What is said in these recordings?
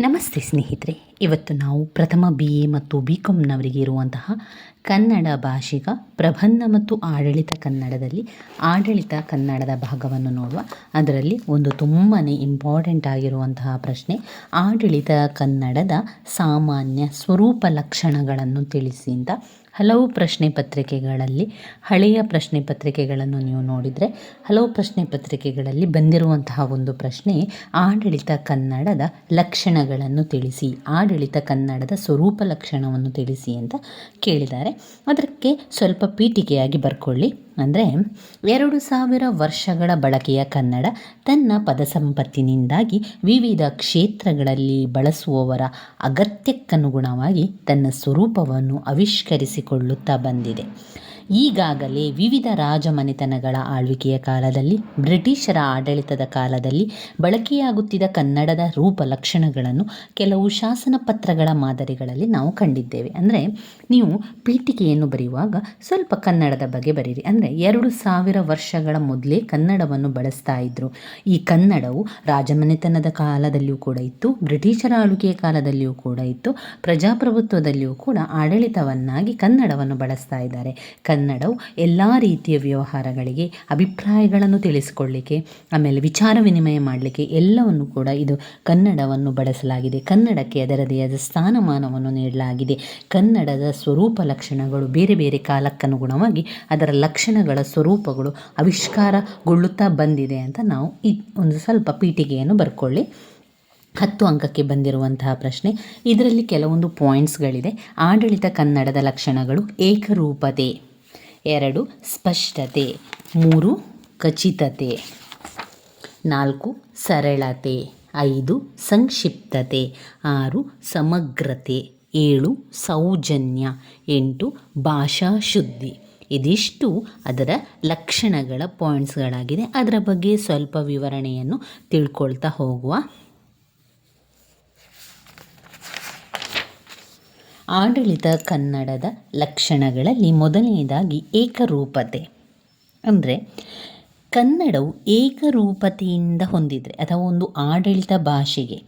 ನಮಸ್ತೆ ಸ್ನೇಹಿತರೆ. ಇವತ್ತು ನಾವು ಪ್ರಥಮ ಬಿ ಎ ಮತ್ತು ಬಿ ಕಾಮ್ನವರಿಗೆ ಇರುವಂತಹ ಕನ್ನಡ ಭಾಷಿಕ, ಪ್ರಬಂಧ ಮತ್ತು ಆಡಳಿತ ಕನ್ನಡದಲ್ಲಿ ಆಡಳಿತ ಕನ್ನಡದ ಭಾಗವನ್ನು ನೋಡುವ. ಅದರಲ್ಲಿ ಒಂದು ತುಂಬಾ ಇಂಪಾರ್ಟೆಂಟ್ ಆಗಿರುವಂತಹ ಪ್ರಶ್ನೆ, ಆಡಳಿತ ಕನ್ನಡದ ಸಾಮಾನ್ಯ ಸ್ವರೂಪ ಲಕ್ಷಣಗಳನ್ನು ತಿಳಿಸಿ ಅಂತ. ಹಲವು ಪ್ರಶ್ನೆ ಪತ್ರಿಕೆಗಳಲ್ಲಿ, ಹಳೆಯ ಪ್ರಶ್ನೆ ಪತ್ರಿಕೆಗಳನ್ನು ನೀವು ನೋಡಿದರೆ ಹಲವು ಪ್ರಶ್ನೆ ಪತ್ರಿಕೆಗಳಲ್ಲಿ ಬಂದಿರುವಂತಹ ಒಂದು ಪ್ರಶ್ನೆ ಆಡಳಿತ ಕನ್ನಡದ ಲಕ್ಷಣಗಳನ್ನು ತಿಳಿಸಿ, ಆಡಳಿತ ಕನ್ನಡದ ಸ್ವರೂಪ ಲಕ್ಷಣವನ್ನು ತಿಳಿಸಿ ಅಂತ ಕೇಳಿದ್ದಾರೆ. ಅದಕ್ಕೆ ಸ್ವಲ್ಪ ಪೀಠಿಕೆಯಾಗಿ ಬರ್ಕೊಳ್ಳಿ. ಅಂದರೆ ಎರಡು ಸಾವಿರ ವರ್ಷಗಳ ಬಳಕೆಯ ಕನ್ನಡ ತನ್ನ ಪದಸಂಪತ್ತಿನಿಂದಾಗಿ ವಿವಿಧ ಕ್ಷೇತ್ರಗಳಲ್ಲಿ ಬಳಸುವವರ ಅಗತ್ಯಕ್ಕನುಗುಣವಾಗಿ ತನ್ನ ಸ್ವರೂಪವನ್ನು ಆವಿಷ್ಕರಿಸಿಕೊಳ್ಳುತ್ತಾ ಬಂದಿದೆ. ಈಗಾಗಲೇ ವಿವಿಧ ರಾಜಮನೆತನಗಳ ಆಳ್ವಿಕೆಯ ಕಾಲದಲ್ಲಿ, ಬ್ರಿಟಿಷರ ಆಡಳಿತದ ಕಾಲದಲ್ಲಿ ಬಳಕೆಯಾಗುತ್ತಿದ್ದ ಕನ್ನಡದ ರೂಪ ಲಕ್ಷಣಗಳನ್ನು ಕೆಲವು ಶಾಸನ ಪತ್ರಗಳ ಮಾದರಿಗಳಲ್ಲಿ ನಾವು ಕಂಡಿದ್ದೇವೆ. ಅಂದರೆ, ನೀವು ಪೀಠಿಕೆಯನ್ನು ಬರೆಯುವಾಗ ಸ್ವಲ್ಪ ಕನ್ನಡದ ಬಗ್ಗೆ ಬರೀರಿ ಅಂದರೆ, ಎರಡು ಸಾವಿರ ವರ್ಷಗಳ ಮೊದಲೇ ಕನ್ನಡವನ್ನು ಬಳಸ್ತಾ ಇದ್ದರು ಈ ಕನ್ನಡವು ರಾಜಮನೆತನದ ಕಾಲದಲ್ಲಿಯೂ ಕೂಡ ಇತ್ತು, ಬ್ರಿಟಿಷರ ಆಳ್ವಿಕೆಯ ಕಾಲದಲ್ಲಿಯೂ ಕೂಡ ಇತ್ತು, ಪ್ರಜಾಪ್ರಭುತ್ವದಲ್ಲಿಯೂ ಕೂಡ ಆಡಳಿತವನ್ನಾಗಿ ಕನ್ನಡವನ್ನು ಬಳಸ್ತಾ ಇದ್ದಾರೆ. ಕನ್ನಡವು ಎಲ್ಲ ರೀತಿಯ ವ್ಯವಹಾರಗಳಿಗೆ ಅಭಿಪ್ರಾಯಗಳನ್ನು ತಿಳಿಸಿಕೊಳ್ಳಿಕ್ಕೆ, ಆಮೇಲೆ ವಿಚಾರ ವಿನಿಮಯ ಮಾಡಲಿಕ್ಕೆ ಎಲ್ಲವನ್ನು ಕೂಡ ಇದು ಕನ್ನಡವನ್ನು ಬಳಸಲಾಗಿದೆ. ಕನ್ನಡಕ್ಕೆ ಅದರದೇ ಆದ ಸ್ಥಾನಮಾನವನ್ನು ನೀಡಲಾಗಿದೆ. ಕನ್ನಡದ ಸ್ವರೂಪ ಲಕ್ಷಣಗಳು ಬೇರೆ ಬೇರೆ ಕಾಲಕ್ಕನುಗುಣವಾಗಿ ಅದರ ಲಕ್ಷಣಗಳ ಸ್ವರೂಪಗಳು ಆವಿಷ್ಕಾರಗೊಳ್ಳುತ್ತಾ ಬಂದಿದೆ ಅಂತ ನಾವು ಈ ಒಂದು ಸ್ವಲ್ಪ ಪೀಠಿಗೆಯನ್ನು ಬರ್ಕೊಳ್ಳಿ. ಹತ್ತು ಅಂಕಕ್ಕೆ ಬಂದಿರುವಂತಹ ಪ್ರಶ್ನೆ, ಇದರಲ್ಲಿ ಕೆಲವೊಂದು ಪಾಯಿಂಟ್ಸ್ಗಳಿದೆ ಆಡಳಿತ ಕನ್ನಡದ ಲಕ್ಷಣಗಳು ಏಕರೂಪತೆ. ಎರಡು, ಸ್ಪಷ್ಟತೆ. ಮೂರು, ಖಚಿತತೆ. ನಾಲ್ಕು, ಸರಳತೆ. ಐದು, ಸಂಕ್ಷಿಪ್ತತೆ. ಆರು, ಸಮಗ್ರತೆ. ಏಳು, ಸೌಜನ್ಯ. ಎಂಟು ಭಾಷಾ ಶುದ್ಧಿ ಇದಿಷ್ಟು ಅದರ ಲಕ್ಷಣಗಳ ಪಾಯಿಂಟ್ಸ್ಗಳಾಗಿದೆ ಅದರ ಬಗ್ಗೆ ಸ್ವಲ್ಪ ವಿವರಣೆಯನ್ನು ತಿಳ್ಕೊಳ್ತಾ ಹೋಗುವ ಆಡಳಿತ ಕನ್ನಡದ ಲಕ್ಷಣಗಳಲ್ಲಿ ಮೊದಲನೆಯದಾಗಿ ಏಕರೂಪತೆ. ಅಂದರೆ ಕನ್ನಡವು ಏಕರೂಪತೆಯಿಂದ ಹೊಂದಿದರೆ, ಅಥವಾ ಒಂದು ಆಡಳಿತ ಭಾಷೆಗೆ,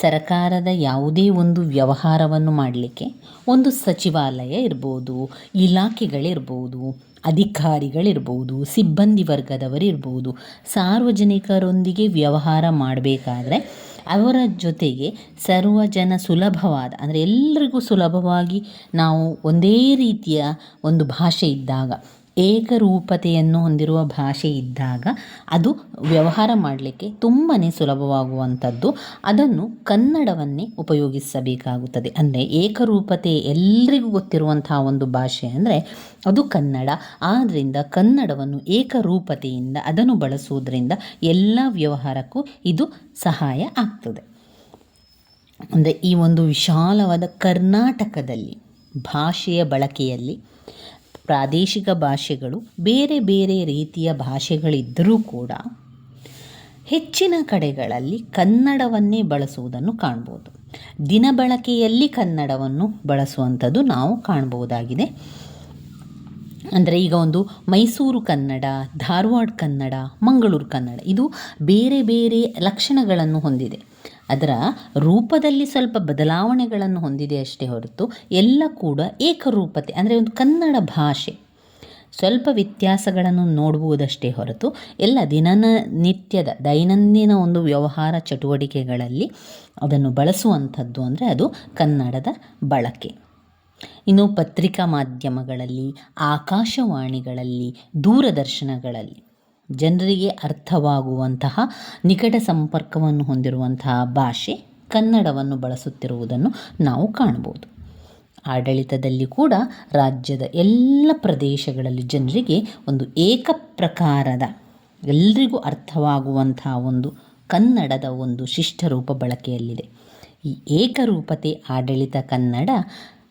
ಸರಕಾರದ ಯಾವುದೇ ಒಂದು ವ್ಯವಹಾರವನ್ನು ಮಾಡಲಿಕ್ಕೆ ಒಂದು ಸಚಿವಾಲಯ ಇರ್ಬೋದು, ಇಲಾಖೆಗಳಿರ್ಬೋದು, ಅಧಿಕಾರಿಗಳಿರ್ಬೋದು, ಸಿಬ್ಬಂದಿ ವರ್ಗದವರಿರ್ಬೋದು, ಸಾರ್ವಜನಿಕರೊಂದಿಗೆ ವ್ಯವಹಾರ ಮಾಡಬೇಕಾದ್ರೆ ಅವರ ಜೊತೆಗೆ ಸರ್ವ ಜನ ಸುಲಭವಾದ ಅಂದರೆ ಎಲ್ಲರಿಗೂ ಸುಲಭವಾಗಿ ನಾವು ಒಂದೇ ರೀತಿಯ ಒಂದು ಭಾಷೆ ಇದ್ದಾಗ ಏಕರೂಪತೆಯನ್ನು ಹೊಂದಿರುವ ಭಾಷೆ ಇದ್ದಾಗ ಅದು ವ್ಯವಹಾರ ಮಾಡಲಿಕ್ಕೆ ತುಂಬಾ ಸುಲಭವಾಗುವಂಥದ್ದು. ಅದನ್ನು ಕನ್ನಡವನ್ನೇ ಉಪಯೋಗಿಸಬೇಕಾಗುತ್ತದೆ. ಅಂದರೆ ಏಕರೂಪತೆ ಎಲ್ಲರಿಗೂ ಗೊತ್ತಿರುವಂತಹ ಒಂದು ಭಾಷೆ ಅಂದರೆ ಅದು ಕನ್ನಡ. ಆದ್ದರಿಂದ ಕನ್ನಡವನ್ನು ಏಕರೂಪತೆಯಿಂದ, ಅದನ್ನು ಬಳಸುವುದರಿಂದ ಎಲ್ಲ ವ್ಯವಹಾರಕ್ಕೂ ಇದು ಸಹಾಯ ಆಗ್ತದೆ. ಅಂದರೆ ಈ ಒಂದು ವಿಶಾಲವಾದ ಕರ್ನಾಟಕದಲ್ಲಿ, ಭಾಷೆಯ ಬಳಕೆಯಲ್ಲಿ ಪ್ರಾದೇಶಿಕ ಭಾಷೆಗಳು ಬೇರೆ ಬೇರೆ ರೀತಿಯ ಭಾಷೆಗಳಿದ್ದರೂ ಕೂಡ ಹೆಚ್ಚಿನ ಕಡೆಗಳಲ್ಲಿ ಕನ್ನಡವನ್ನೇ ಬಳಸುವುದನ್ನು ಕಾಣ್ಬೋದು. ದಿನ ಬಳಕೆಯಲ್ಲಿ ಕನ್ನಡವನ್ನು ಬಳಸುವಂಥದ್ದು ನಾವು ಕಾಣ್ಬೋದಾಗಿದೆ. ಅಂದರೆ ಈಗ ಒಂದು ಮೈಸೂರು ಕನ್ನಡ, ಧಾರವಾಡ ಕನ್ನಡ, ಮಂಗಳೂರು ಕನ್ನಡ, ಇದು ಬೇರೆ ಬೇರೆ ಲಕ್ಷಣಗಳನ್ನು ಹೊಂದಿದೆ. ಅದರ ರೂಪದಲ್ಲಿ ಸ್ವಲ್ಪ ಬದಲಾವಣೆಗಳನ್ನು ಹೊಂದಿದೆ ಅಷ್ಟೇ ಹೊರತು ಎಲ್ಲ ಕೂಡ ಏಕರೂಪತೆ, ಅಂದರೆ ಒಂದು ಕನ್ನಡ ಭಾಷೆ. ಸ್ವಲ್ಪ ವ್ಯತ್ಯಾಸಗಳನ್ನು ನೋಡುವುದಷ್ಟೇ ಹೊರತು ಎಲ್ಲ ದಿನನ ನಿತ್ಯದ, ದೈನಂದಿನ ಒಂದು ವ್ಯವಹಾರ ಚಟುವಟಿಕೆಗಳಲ್ಲಿ ಅದನ್ನು ಬಳಸುವಂಥದ್ದು ಅಂದರೆ ಅದು ಕನ್ನಡದ ಬಳಕೆ. ಇನ್ನು ಪತ್ರಿಕಾ ಮಾಧ್ಯಮಗಳಲ್ಲಿ, ಆಕಾಶವಾಣಿಗಳಲ್ಲಿ, ದೂರದರ್ಶನಗಳಲ್ಲಿ ಜನರಿಗೆ ಅರ್ಥವಾಗುವಂತಹ ನಿಕಟ ಸಂಪರ್ಕವನ್ನು ಹೊಂದಿರುವಂತಹ ಭಾಷೆ ಕನ್ನಡವನ್ನು ಬಳಸುತ್ತಿರುವುದನ್ನು ನಾವು ಕಾಣ್ಬೋದು ಆಡಳಿತದಲ್ಲಿ ಕೂಡ ರಾಜ್ಯದ ಎಲ್ಲ ಪ್ರದೇಶಗಳಲ್ಲಿ ಜನರಿಗೆ ಒಂದು ಏಕ ಪ್ರಕಾರದ ಎಲ್ರಿಗೂ ಅರ್ಥವಾಗುವಂತಹ ಒಂದು ಕನ್ನಡದ ಒಂದು ಶಿಷ್ಟರೂಪ ಬಳಕೆಯಲ್ಲಿದೆ. ಈ ಏಕರೂಪತೆ ಆಡಳಿತ ಕನ್ನಡ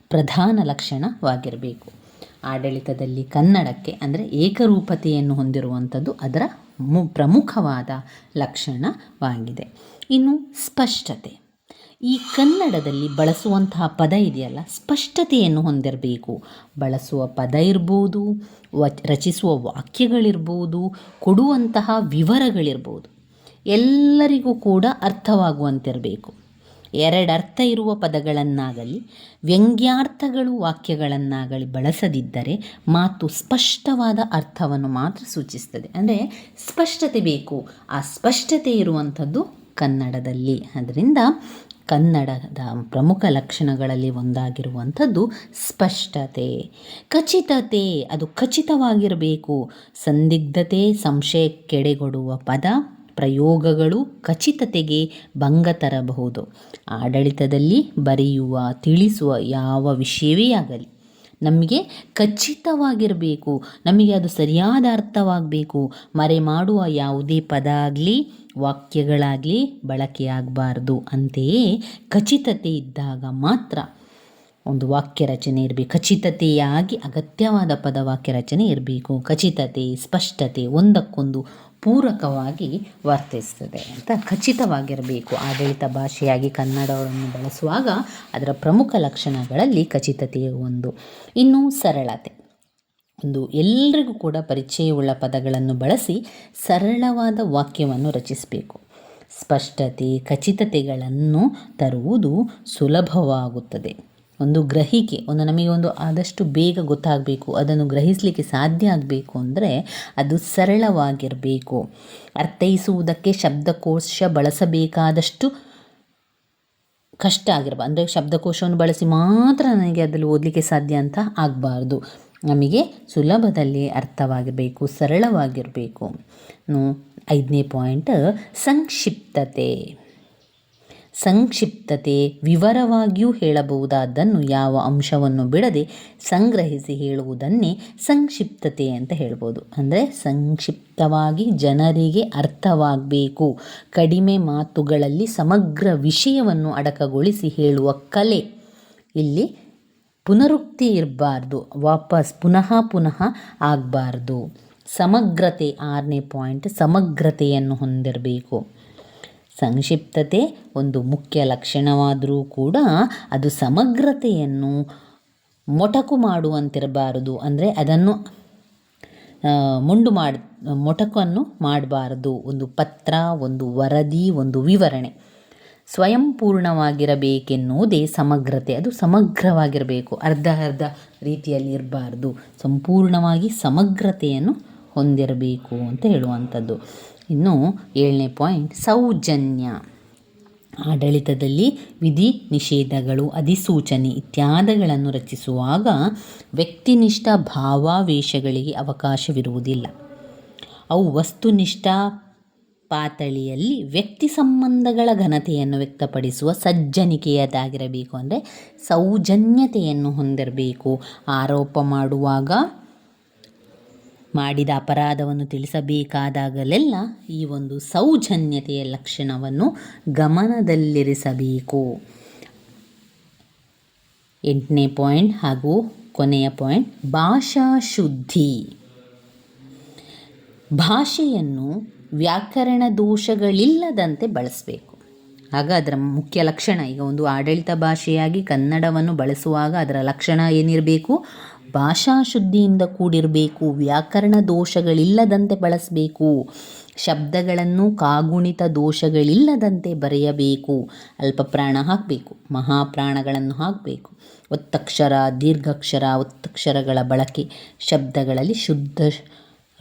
ಪ್ರಧಾನ ಲಕ್ಷಣವಾಗಿರಬೇಕು. ಆಡಳಿತದಲ್ಲಿ ಕನ್ನಡಕ್ಕೆ ಅಂದರೆ ಏಕರೂಪತೆಯನ್ನು ಹೊಂದಿರುವಂಥದ್ದು ಅದರ ಮು, ಪ್ರಮುಖವಾದ ಲಕ್ಷಣವಾಗಿದೆ. ಇನ್ನು ಸ್ಪಷ್ಟತೆ. ಈ ಕನ್ನಡದಲ್ಲಿ ಬಳಸುವಂತಹ ಪದ ಇದೆಯಲ್ಲ, ಸ್ಪಷ್ಟತೆಯನ್ನು ಹೊಂದಿರಬೇಕು. ಬಳಸುವ ಪದ ಇರ್ಬೋದು ವ ರಚಿಸುವ ವಾಕ್ಯಗಳಿರ್ಬೋದು, ಕೊಡುವಂತಹ ವಿವರಗಳಿರ್ಬೋದು. ಎಲ್ಲರಿಗೂ ಕೂಡ ಅರ್ಥವಾಗುವಂತಿರಬೇಕು. ಎರಡರ್ಥ ಇರುವ ಪದಗಳನ್ನಾಗಲಿ, ವ್ಯಂಗ್ಯಾರ್ಥಗಳು ವಾಕ್ಯಗಳನ್ನಾಗಲಿ ಬಳಸದಿದ್ದರೆ ಮಾತು ಸ್ಪಷ್ಟವಾದ ಅರ್ಥವನ್ನು ಮಾತ್ರ ಸೂಚಿಸ್ತದೆ. ಅಂದರೆ ಸ್ಪಷ್ಟತೆ ಬೇಕು. ಆ ಸ್ಪಷ್ಟತೆ ಇರುವಂಥದ್ದು ಕನ್ನಡದಲ್ಲಿ. ಅದರಿಂದ ಕನ್ನಡದ ಪ್ರಮುಖ ಲಕ್ಷಣಗಳಲ್ಲಿ ಒಂದಾಗಿರುವಂಥದ್ದು ಸ್ಪಷ್ಟತೆ. ಖಚಿತತೆ, ಅದು ಖಚಿತವಾಗಿರಬೇಕು. ಸಂದಿಗ್ಧತೆ ಸಂಶಯಕ್ಕೆಡೆಗೊಡುವ ಪದ. ಪ್ರಯೋಗಗಳು ಖಚಿತತೆಗೆ ಭಂಗ ತರಬಹುದು. ಆಡಳಿತದಲ್ಲಿ ಬರೆಯುವ, ತಿಳಿಸುವ ಯಾವ ವಿಷಯವೇ ಆಗಲಿ, ನಮಗೆ ಖಚಿತವಾಗಿರಬೇಕು, ನಮಗೆ ಅದು ಸರಿಯಾದ ಅರ್ಥವಾಗಬೇಕು, ಮರೆ ಮಾಡುವ ಯಾವುದೇ ಪದ ಆಗಲಿ, ವಾಕ್ಯಗಳಾಗಲಿ ಬಳಕೆಯಾಗಬಾರ್ದು ಅಂತೆಯೇ ಖಚಿತತೆ ಇದ್ದಾಗ ಮಾತ್ರ ಒಂದು ವಾಕ್ಯ ರಚನೆ ಇರಬೇಕು. ಖಚಿತತೆಯಾಗಿ ಅಗತ್ಯವಾದ ಪದವಾಕ್ಯ ರಚನೆ ಇರಬೇಕು. ಖಚಿತತೆ, ಸ್ಪಷ್ಟತೆ ಒಂದಕ್ಕೊಂದು ಪೂರಕವಾಗಿ ವರ್ತಿಸ್ತದೆ ಅಂತ ಖಚಿತವಾಗಿರಬೇಕು. ಆಡಳಿತ ಭಾಷೆಯಾಗಿ ಕನ್ನಡವನ್ನು ಬಳಸುವಾಗ ಅದರ ಪ್ರಮುಖ ಲಕ್ಷಣಗಳಲ್ಲಿ ಖಚಿತತೆಯು ಒಂದು. ಇನ್ನು ಸರಳತೆ. ಒಂದು ಎಲ್ಲರಿಗೂ ಕೂಡ ಪರಿಚಯವುಳ್ಳ ಪದಗಳನ್ನು ಬಳಸಿ ಸರಳವಾದ ವಾಕ್ಯವನ್ನು ರಚಿಸಬೇಕು. ಸ್ಪಷ್ಟತೆ, ಖಚಿತತೆಗಳನ್ನು ತರುವುದು ಸುಲಭವಾಗುತ್ತದೆ. ಒಂದು ಗ್ರಹಿಕೆ, ಒಂದು ನಮಗೆ ಒಂದು ಆದಷ್ಟು ಬೇಗ ಗೊತ್ತಾಗಬೇಕು, ಅದನ್ನು ಗ್ರಹಿಸಲಿಕ್ಕೆ ಸಾಧ್ಯ ಆಗಬೇಕು ಅಂದರೆ ಅದು ಸರಳವಾಗಿರಬೇಕು. ಅರ್ಥೈಸುವುದಕ್ಕೆ ಶಬ್ದಕೋಶ ಬಳಸಬೇಕಾದಷ್ಟು ಕಷ್ಟ ಆಗಿರಬಾರ್ದು ಅಂದರೆ ಶಬ್ದಕೋಶವನ್ನು ಬಳಸಿ ಮಾತ್ರ ನನಗೆ ಅದರಲ್ಲಿ ಓದಲಿಕ್ಕೆ ಸಾಧ್ಯ ಅಂತ ಆಗಬಾರ್ದು. ನಮಗೆ ಸುಲಭದಲ್ಲಿ ಅರ್ಥವಾಗಿರಬೇಕು, ಸರಳವಾಗಿರಬೇಕು. ಐದನೇ ಪಾಯಿಂಟ್, ಸಂಕ್ಷಿಪ್ತತೆ. ಸಂಕ್ಷಿಪ್ತತೆ ವಿವರವಾಗಿಯೂ ಹೇಳಬಹುದಾದ್ದನ್ನು ಯಾವ ಅಂಶವನ್ನು ಬಿಡದೆ ಸಂಗ್ರಹಿಸಿ ಹೇಳುವುದನ್ನೇ ಸಂಕ್ಷಿಪ್ತತೆ ಅಂತ ಹೇಳ್ಬೋದು. ಅಂದರೆ ಸಂಕ್ಷಿಪ್ತವಾಗಿ ಜನರಿಗೆ ಅರ್ಥವಾಗಬೇಕು. ಕಡಿಮೆ ಮಾತುಗಳಲ್ಲಿ ಸಮಗ್ರ ವಿಷಯವನ್ನು ಅಡಕಗೊಳಿಸಿ ಹೇಳುವ ಕಲೆ. ಇಲ್ಲಿ ಪುನರುಕ್ತಿ ಇರಬಾರ್ದು, ವಾಪಸ್ ಪುನಃ ಪುನಃ ಆಗಬಾರ್ದು. ಸಮಗ್ರತೆ ಆರನೇ ಪಾಯಿಂಟ್, ಸಮಗ್ರತೆಯನ್ನು ಹೊಂದಿರಬೇಕು. ಸಂಕ್ಷಿಪ್ತತೆ ಒಂದು ಮುಖ್ಯ ಲಕ್ಷಣವಾದರೂ ಕೂಡ ಅದು ಸಮಗ್ರತೆಯನ್ನು ಮೊಟಕು ಮಾಡುವಂತಿರಬಾರದು. ಅಂದರೆ ಅದನ್ನು ಮುಂಡು ಮಾಡಿ, ಮೊಟಕನ್ನು ಮಾಡಬಾರದು. ಒಂದು ಪತ್ರ, ಒಂದು ವರದಿ, ಒಂದು ವಿವರಣೆ. ಸ್ವಯಂ ಪೂರ್ಣವಾಗಿರಬೇಕೆನ್ನುವುದೇ ಸಮಗ್ರತೆ. ಅದು ಸಮಗ್ರವಾಗಿರಬೇಕು. ಅರ್ಧ ಅರ್ಧ ರೀತಿಯಲ್ಲಿ ಇರಬಾರ್ದು ಸಂಪೂರ್ಣವಾಗಿ ಸಮಗ್ರತೆಯನ್ನು ಹೊಂದಿರಬೇಕು ಅಂತ ಹೇಳುವಂಥದ್ದು. ಇನ್ನು ಏಳನೇ ಪಾಯಿಂಟ್, ಸೌಜನ್ಯ. ಆಡಳಿತದಲ್ಲಿ ವಿಧಿ ನಿಷೇಧಗಳು, ಅಧಿಸೂಚನೆ ಇತ್ಯಾದಿಗಳನ್ನು ರಚಿಸುವಾಗ ವ್ಯಕ್ತಿನಿಷ್ಠ ಭಾವಾವೇಶಗಳಿಗೆ ಅವಕಾಶವಿರುವುದಿಲ್ಲ. ಅವು ವಸ್ತುನಿಷ್ಠ ಪಾತಳಿಯಲ್ಲಿ ವ್ಯಕ್ತಿ ಸಂಬಂಧಗಳ ಘನತೆಯನ್ನು ವ್ಯಕ್ತಪಡಿಸುವ ಸಜ್ಜನಿಕೆಯದಾಗಿರಬೇಕು. ಅಂದರೆ ಸೌಜನ್ಯತೆಯನ್ನು ಹೊಂದಿರಬೇಕು. ಆರೋಪ ಮಾಡುವಾಗ ಮಾಡಿದ ಅಪರಾಧವನ್ನು ತಿಳಿಸಬೇಕಾದಾಗಲೆಲ್ಲ ಈ ಒಂದು ಸೌಜನ್ಯತೆಯ ಲಕ್ಷಣವನ್ನು ಗಮನದಲ್ಲಿರಿಸಬೇಕು. ಎಂಟನೇ ಪಾಯಿಂಟ್ ಹಾಗೂ ಕೊನೆಯ ಪಾಯಿಂಟ್, ಭಾಷಾ ಶುದ್ಧಿ. ಭಾಷೆಯನ್ನು ವ್ಯಾಕರಣ ದೋಷಗಳಿಲ್ಲದಂತೆ ಬಳಸಬೇಕು. ಆಗ ಅದರ ಮುಖ್ಯ ಲಕ್ಷಣ, ಈಗ ಒಂದು ಆಡಳಿತ ಭಾಷೆಯಾಗಿ ಕನ್ನಡವನ್ನು ಬಳಸುವಾಗ ಅದರ ಲಕ್ಷಣ ಏನಿರಬೇಕು? ಭಾಷಾ ಶುದ್ಧಿಯಿಂದ ಕೂಡಿರಬೇಕು, ವ್ಯಾಕರಣ ದೋಷಗಳಿಲ್ಲದಂತೆ ಬಳಸಬೇಕು, ಶಬ್ದಗಳನ್ನು ಕಾಗುಣಿತ ದೋಷಗಳಿಲ್ಲದಂತೆ ಬರೆಯಬೇಕು, ಅಲ್ಪಪ್ರಾಣ ಹಾಕಬೇಕು, ಮಹಾಪ್ರಾಣಗಳನ್ನು ಹಾಕಬೇಕು. ಒತ್ತಕ್ಷರ, ದೀರ್ಘಾಕ್ಷರ, ಒತ್ತಕ್ಷರಗಳ ಬಳಕೆ, ಶಬ್ದಗಳಲ್ಲಿ ಶುದ್ಧ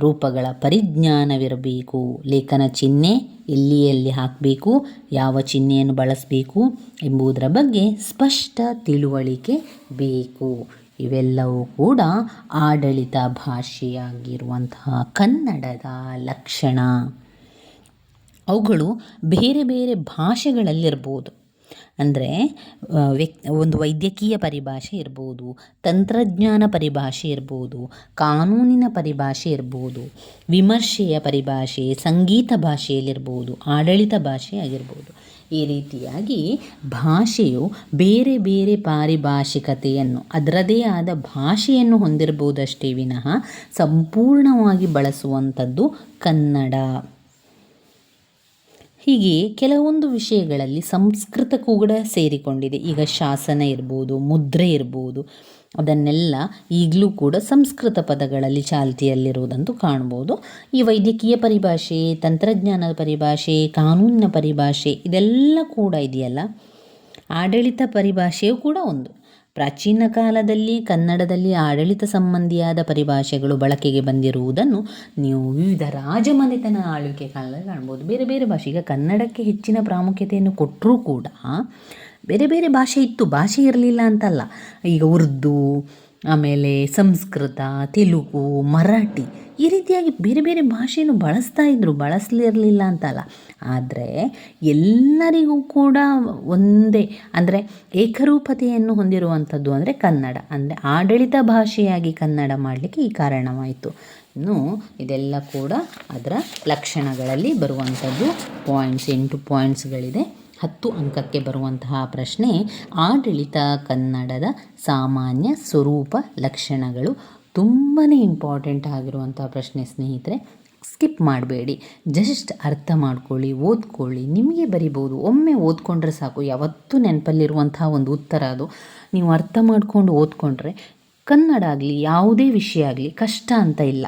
ರೂಪಗಳ ಪರಿಜ್ಞಾನವಿರಬೇಕು. ಲೇಖನ ಚಿಹ್ನೆ ಎಲ್ಲಿ ಎಲ್ಲಿ ಹಾಕಬೇಕು, ಯಾವ ಚಿಹ್ನೆಯನ್ನು ಬಳಸಬೇಕು ಎಂಬುದರ ಬಗ್ಗೆ ಸ್ಪಷ್ಟ ತಿಳುವಳಿಕೆ ಬೇಕು. ಇವೆಲ್ಲವೂ ಕೂಡ ಆಡಳಿತ ಭಾಷೆಯಾಗಿರುವಂತಹ ಕನ್ನಡದ ಲಕ್ಷಣ. ಅವುಗಳು ಬೇರೆ ಬೇರೆ ಭಾಷೆಗಳಲ್ಲಿರ್ಬೋದು. ಅಂದರೆ ವ್ಯಕ್, ಒಂದು ವೈದ್ಯಕೀಯ ಪರಿಭಾಷೆ ಇರ್ಬೋದು, ತಂತ್ರಜ್ಞಾನ ಪರಿಭಾಷೆ ಇರ್ಬೋದು, ಕಾನೂನಿನ ಪರಿಭಾಷೆ ಇರ್ಬೋದು, ವಿಮರ್ಶೆಯ ಪರಿಭಾಷೆ, ಸಂಗೀತ ಭಾಷೆಯಲ್ಲಿರ್ಬೋದು, ಆಡಳಿತ ಭಾಷೆ ಆಗಿರ್ಬೋದು. ಈ ರೀತಿಯಾಗಿ ಭಾಷೆಯು ಬೇರೆ ಬೇರೆ ಪಾರಿಭಾಷಿಕತೆಯನ್ನು, ಅದರದೇ ಆದ ಭಾಷೆಯನ್ನು ಹೊಂದಿರಬಹುದಷ್ಟೇ ವಿನಃ ಸಂಪೂರ್ಣವಾಗಿ ಬಳಸುವಂಥದ್ದು ಕನ್ನಡ. ಹೀಗೆ ಕೆಲವೊಂದು ವಿಷಯಗಳಲ್ಲಿ ಸಂಸ್ಕೃತ ಕೂಡ ಸೇರಿಕೊಂಡಿದೆ. ಈಗ ಶಾಸನ ಇರ್ಬೋದು, ಮುದ್ರೆ ಇರ್ಬೋದು, ಅದನ್ನೆಲ್ಲ ಈಗಲೂ ಕೂಡ ಸಂಸ್ಕೃತ ಪದಗಳಲ್ಲಿ ಚಾಲ್ತಿಯಲ್ಲಿರುವುದಂತೂ ಕಾಣ್ಬೋದು. ಈ ವೈದ್ಯಕೀಯ ಪರಿಭಾಷೆ, ತಂತ್ರಜ್ಞಾನದ ಪರಿಭಾಷೆ, ಕಾನೂನಿನ ಪರಿಭಾಷೆ ಇದೆಲ್ಲ ಕೂಡ ಇದೆಯಲ್ಲ? ಆಡಳಿತ ಪರಿಭಾಷೆಯೂ ಕೂಡ ಒಂದು. ಪ್ರಾಚೀನ ಕಾಲದಲ್ಲಿ ಕನ್ನಡದಲ್ಲಿ ಆಡಳಿತ ಸಂಬಂಧಿಯಾದ ಪರಿಭಾಷೆಗಳು ಬಳಕೆಗೆ ಬಂದಿರುವುದನ್ನು ನೀವು ವಿವಿಧ ರಾಜಮನೆತನ ಆಳ್ವಿಕೆ ಕಾಲದಲ್ಲಿ ಕಾಣ್ಬೋದು. ಬೇರೆ ಬೇರೆ ಭಾಷೆ, ಈಗ ಕನ್ನಡಕ್ಕೆ ಹೆಚ್ಚಿನ ಪ್ರಾಮುಖ್ಯತೆಯನ್ನು ಕೊಟ್ಟರೂ ಕೂಡ ಬೇರೆ ಬೇರೆ ಭಾಷೆ ಇತ್ತು, ಭಾಷೆ ಇರಲಿಲ್ಲ ಅಂತಲ್ಲ. ಈಗ ಉರ್ದು ಆಮೇಲೆ ಸಂಸ್ಕೃತ, ತೆಲುಗು, ಮರಾಠಿ ಈ ರೀತಿಯಾಗಿ ಬೇರೆ ಬೇರೆ ಭಾಷೆಯನ್ನು ಬಳಸ್ತಾ ಇದ್ದರು ಬಳಸಲಿರಲಿಲ್ಲ ಅಂತಲ್ಲ. ಆದರೆ ಎಲ್ಲರಿಗೂ ಕೂಡ ಒಂದೇ, ಅಂದರೆ ಏಕರೂಪತೆಯನ್ನು ಹೊಂದಿರುವಂಥದ್ದು ಅಂದರೆ ಕನ್ನಡ. ಅಂದರೆ ಆಡಳಿತ ಭಾಷೆಯಾಗಿ ಕನ್ನಡ ಮಾಡಲಿಕ್ಕೆ ಈ ಕಾರಣವಾಯಿತು. ಇನ್ನು ಇದೆಲ್ಲ ಕೂಡ ಅದರ ಲಕ್ಷಣಗಳಲ್ಲಿ ಬರುವಂಥದ್ದು ಪಾಯಿಂಟ್ಸ್ ಎಂಟು ಪಾಯಿಂಟ್ಸ್ಗಳಿದೆ ಹತ್ತು ಅಂಕಕ್ಕೆ ಬರುವಂತಹ ಪ್ರಶ್ನೆ, ಆಡಳಿತ ಕನ್ನಡದ ಸಾಮಾನ್ಯ ಸ್ವರೂಪ ಲಕ್ಷಣಗಳು ತುಂಬಾ ಇಂಪಾರ್ಟೆಂಟ್ ಆಗಿರುವಂಥ ಪ್ರಶ್ನೆ ಸ್ನೇಹಿತರೆ. ಸ್ಕಿಪ್ ಮಾಡಬೇಡಿ. ಜಸ್ಟ್ ಅರ್ಥ ಮಾಡ್ಕೊಳ್ಳಿ, ಓದ್ಕೊಳ್ಳಿ. ನಿಮಗೆ ಬರಿಬೋದು ಒಮ್ಮೆ ಓದ್ಕೊಂಡ್ರೆ ಸಾಕು. ಯಾವತ್ತೂ ನೆನಪಲ್ಲಿರುವಂತಹ ಒಂದು ಉತ್ತರ ಅದು. ನೀವು ಅರ್ಥ ಮಾಡ್ಕೊಂಡು ಓದ್ಕೊಂಡ್ರೆ ಕನ್ನಡ ಆಗಲಿ, ಯಾವುದೇ ವಿಷಯ ಆಗಲಿ ಕಷ್ಟ ಅಂತ ಇಲ್ಲ.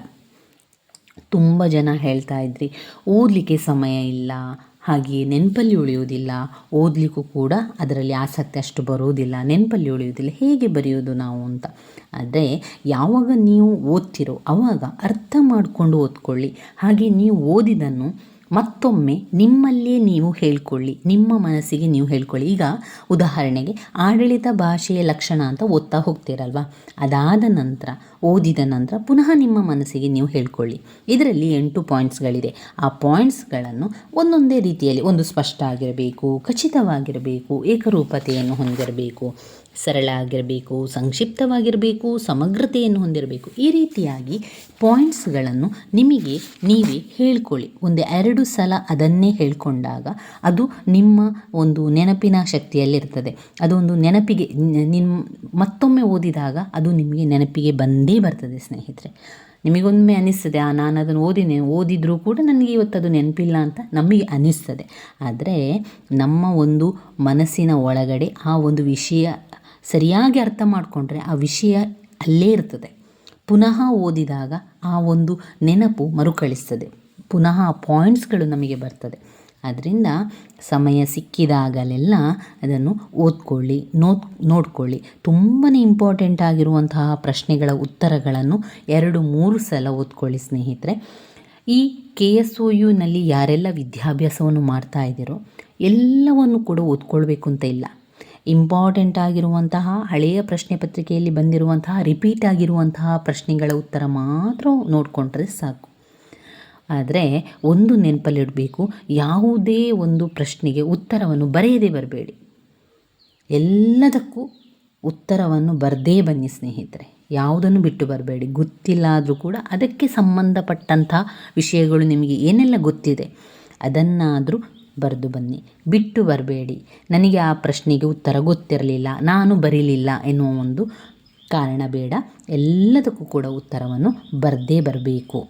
ತುಂಬ ಜನ ಹೇಳ್ತಾ ಇದ್ರಿ, ಓದಲಿಕ್ಕೆ ಸಮಯ ಇಲ್ಲ ಹಾಗೆಯೇ ನೆನಪಲ್ಲಿ ಉಳಿಯುವುದಿಲ್ಲ. ಓದಲಿಕ್ಕೂ ಕೂಡ ಅದರಲ್ಲಿ ಆಸಕ್ತಿ ಅಷ್ಟು ಬರುವುದಿಲ್ಲ. ನೆನಪಲ್ಲಿ ಉಳಿಯುವುದಿಲ್ಲ. ಹೇಗೆ ಬರೆಯೋದು ನಾವು ಅಂತ. ಆದರೆ ಯಾವಾಗ ನೀವು ಓದ್ತಿರೋ ಆವಾಗ ಅರ್ಥ ಮಾಡಿಕೊಂಡು ಓದ್ಕೊಳ್ಳಿ. ಹಾಗೆ ನೀವು ಓದಿದನ್ನು ಮತ್ತೊಮ್ಮೆ ನಿಮ್ಮಲ್ಲಿಯೇ ನೀವು ಹೇಳ್ಕೊಳ್ಳಿ, ನಿಮ್ಮ ಮನಸ್ಸಿಗೆ ನೀವು ಹೇಳ್ಕೊಳ್ಳಿ. ಈಗ ಉದಾಹರಣೆಗೆ ಆಡಳಿತ ಭಾಷೆಯ ಲಕ್ಷಣ ಅಂತ ಓದ್ತಾ ಹೋಗ್ತೀರಲ್ವ? ಅದಾದ ನಂತರ, ಓದಿದ ನಂತರ ಪುನಃ ನಿಮ್ಮ ಮನಸ್ಸಿಗೆ ನೀವು ಹೇಳ್ಕೊಳ್ಳಿ. ಇದರಲ್ಲಿ ಎಂಟು ಪಾಯಿಂಟ್ಸ್ಗಳಿದೆ ಆ ಪಾಯಿಂಟ್ಸ್ಗಳನ್ನು ಒಂದೊಂದೇ ರೀತಿಯಲ್ಲಿ, ಒಂದು ಸ್ಪಷ್ಟ ಆಗಿರಬೇಕು ಖಚಿತವಾಗಿರಬೇಕು, ಏಕರೂಪತೆಯನ್ನು ಹೊಂದಿರಬೇಕು. ಸರಳ ಆಗಿರಬೇಕು, ಸಂಕ್ಷಿಪ್ತವಾಗಿರಬೇಕು, ಸಮಗ್ರತೆಯನ್ನು ಹೊಂದಿರಬೇಕು. ಈ ರೀತಿಯಾಗಿ ಪಾಯಿಂಟ್ಸ್ಗಳನ್ನು ನಿಮಗೆ ನೀವೇ ಹೇಳ್ಕೊಳ್ಳಿ. ಒಂದು ಎರಡು ಸಲ ಅದನ್ನೇ ಹೇಳ್ಕೊಂಡಾಗ ಅದು ನಿಮ್ಮ ಒಂದು ನೆನಪಿನ ಶಕ್ತಿಯಲ್ಲಿರ್ತದೆ. ಅದೊಂದು ನೆನಪಿಗೆ ನಿಮ್ಮ ಮತ್ತೊಮ್ಮೆ ಓದಿದಾಗ ಅದು ನಿಮಗೆ ನೆನಪಿಗೆ ಬಂದೇ ಬರ್ತದೆ ಸ್ನೇಹಿತರೆ. ನಿಮಗೊಮ್ಮೆ ಅನಿಸ್ತದೆ, ಆ, ನಾನು ಅದನ್ನು ಓದಿನ, ಓದಿದರೂ ಕೂಡ ನನಗೆ ಇವತ್ತು ಅದು ನೆನಪಿಲ್ಲ ಅಂತ ನಮಗೆ ಅನಿಸ್ತದೆ. ಆದರೆ ನಮ್ಮ ಒಂದು ಮನಸ್ಸಿನ ಒಳಗಡೆ ಆ ಒಂದು ವಿಷಯ ಸರಿಯಾಗಿ ಅರ್ಥ ಮಾಡಿಕೊಂಡ್ರೆ ಆ ವಿಷಯ ಅಲ್ಲೇ ಇರ್ತದೆ. ಪುನಃ ಓದಿದಾಗ ಆ ಒಂದು ನೆನಪು ಮರುಕಳಿಸ್ತದೆ. ಪುನಃ ಪಾಯಿಂಟ್ಸ್ಗಳು ನಮಗೆ ಬರ್ತದೆ. ಅದರಿಂದ ಸಮಯ ಸಿಕ್ಕಿದಾಗಲೆಲ್ಲ ಅದನ್ನು ಓದ್ಕೊಳ್ಳಿ ನೋಡ್ ನೋಡ್ಕೊಳ್ಳಿ. ತುಂಬಾ ಇಂಪಾರ್ಟೆಂಟ್ ಆಗಿರುವಂತಹ ಪ್ರಶ್ನೆಗಳ ಉತ್ತರಗಳನ್ನು ಎರಡು, ಮೂರು ಸಲ ಓದ್ಕೊಳ್ಳಿ ಸ್ನೇಹಿತರೆ. ಈ ಕೆ ಎಸ್ ಒ ಯುನಲ್ಲಿ ಯಾರೆಲ್ಲ ವಿದ್ಯಾಭ್ಯಾಸವನ್ನು ಮಾಡ್ತಾ ಇದ್ದೀರೋ ಎಲ್ಲವನ್ನು ಕೂಡ ಓದ್ಕೊಳ್ಬೇಕು ಅಂತ ಇಲ್ಲ. ಇಂಪಾರ್ಟೆಂಟ್ ಆಗಿರುವಂತಹ ಹಳೆಯ ಪ್ರಶ್ನೆ ಪತ್ರಿಕೆಯಲ್ಲಿ ಬಂದಿರುವಂತಹ ರಿಪೀಟ್ ಆಗಿರುವಂತಹ ಪ್ರಶ್ನೆಗಳ ಉತ್ತರ ಮಾತ್ರ ನೋಡಿಕೊಂಡ್ರೆ ಸಾಕು. ಆದರೆ ಒಂದು ನೆನಪಲ್ಲಿಡಬೇಕು ಯಾವುದೇ ಒಂದು ಪ್ರಶ್ನೆಗೆ ಉತ್ತರವನ್ನು ಬರೆಯದೇ ಬರಬೇಡಿ. ಎಲ್ಲದಕ್ಕೂ ಉತ್ತರವನ್ನು ಬರದೇ ಬನ್ನಿ ಸ್ನೇಹಿತರೆ. ಯಾವುದನ್ನು ಬಿಟ್ಟು ಬರಬೇಡಿ. ಗೊತ್ತಿಲ್ಲ ಆದರೂ ಕೂಡ ಅದಕ್ಕೆ ಸಂಬಂಧಪಟ್ಟಂಥ ವಿಷಯಗಳು ನಿಮಗೆ ಏನೆಲ್ಲ ಗೊತ್ತಿದೆ, ಅದನ್ನಾದರೂ ಬರೆದು ಬನ್ನಿ. ಬಿಟ್ಟು ಬರಬೇಡಿ. ನನಗೆ ಆ ಪ್ರಶ್ನೆಗೆ ಉತ್ತರ ಗೊತ್ತಿರಲಿಲ್ಲ. ನಾನು ಬರೀಲಿಲ್ಲ ಎನ್ನುವ ಒಂದು ಕಾರಣ ಬೇಡ. ಎಲ್ಲದಕ್ಕೂ ಕೂಡ ಉತ್ತರವನ್ನು ಬರದೇ ಬರಬೇಕು.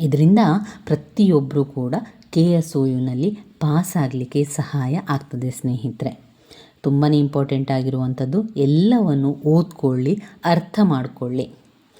ಇದರಿಂದ ಪ್ರತಿಯೊಬ್ಬರೂ ಕೂಡ ಕೆ ಎಸ್ ಒ ಯುನಲ್ಲಿ ಪಾಸ್ ಆಗಲಿಕ್ಕೆ ಸಹಾಯ ಆಗ್ತದೆ, ಸ್ನೇಹಿತರೆ. ತುಂಬಾ ಇಂಪಾರ್ಟೆಂಟ್ ಆಗಿರುವಂಥದ್ದು ಎಲ್ಲವನ್ನು ಓದ್ಕೊಳ್ಳಿ, ಅರ್ಥ ಮಾಡಿಕೊಳ್ಳಿ.